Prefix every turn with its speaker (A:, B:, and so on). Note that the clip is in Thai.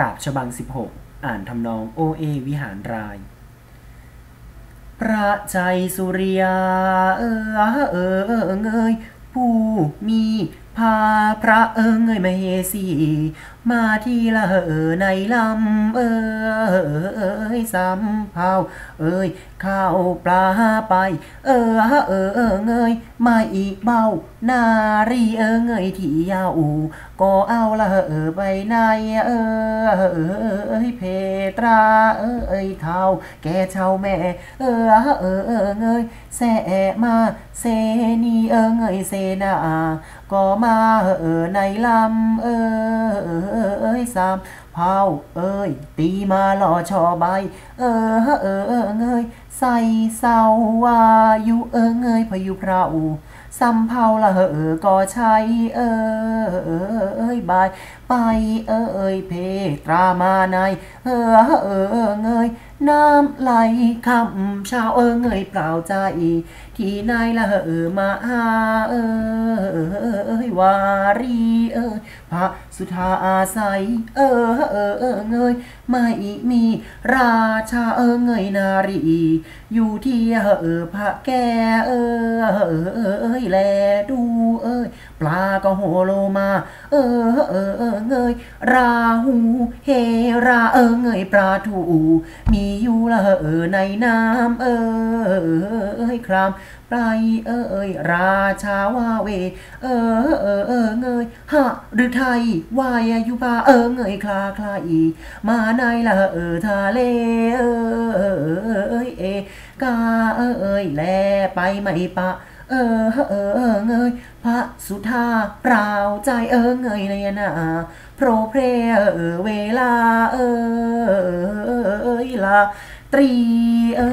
A: กาบฉบัง 16 อ่านทำนองโอเอวิหารราย พระใจสุริยาเออเออเออเงยผู้มี พาพระเอิงเอยมเหสีมาที่ละเออในลำเออเอยสำเผาเอ้ยข้าวปลาไป เออเออเออเงยมาอีกเบานารีเออเงยที่ยาวก็เอาละเออไปในเออเอยเพตราเออเท่าแกเช่าแม่ เออเออเออเงยแสมาเซนีเออเงยเซนา ก็มาเออในลำเออสามเผาเอ้ยตีมาหล่อชอใบ เออเออเออเงยใส่เสาวาอยู่เออเงยพายุพระอู ซ้ำเผาละเออก็ใช้เออใบายไปเออเออเพตรามาในเออเออเงยน้ำไหลคำชาวเออเงยเปล่าใจที่นายละเออมาหาเออวารีเออ พระสุธาอาศัย เออเออเออเงยไม่มีราชาเออเงยนารี อยู่ที่เออพระแกเออเออแลดูเอ้ย ปลาก็โหโลมา เออเออเออเงยราหูเฮราเออเงยปลาถูมีอยู่ละเออในน้ำเออครามไปเอ้ยราชาวาเว เออเออเออเงยฮะหรือไทยวายอยู่ปาเออเงยคลาคลาอีมาในละเออทะเลเออเอกาเอ้ยแลไปไม่ปะ เออเออเออเงยพระสุธาเปล่าใจเออเงยในนาโปรเพรเออเวลา เออเออลาตรีเออ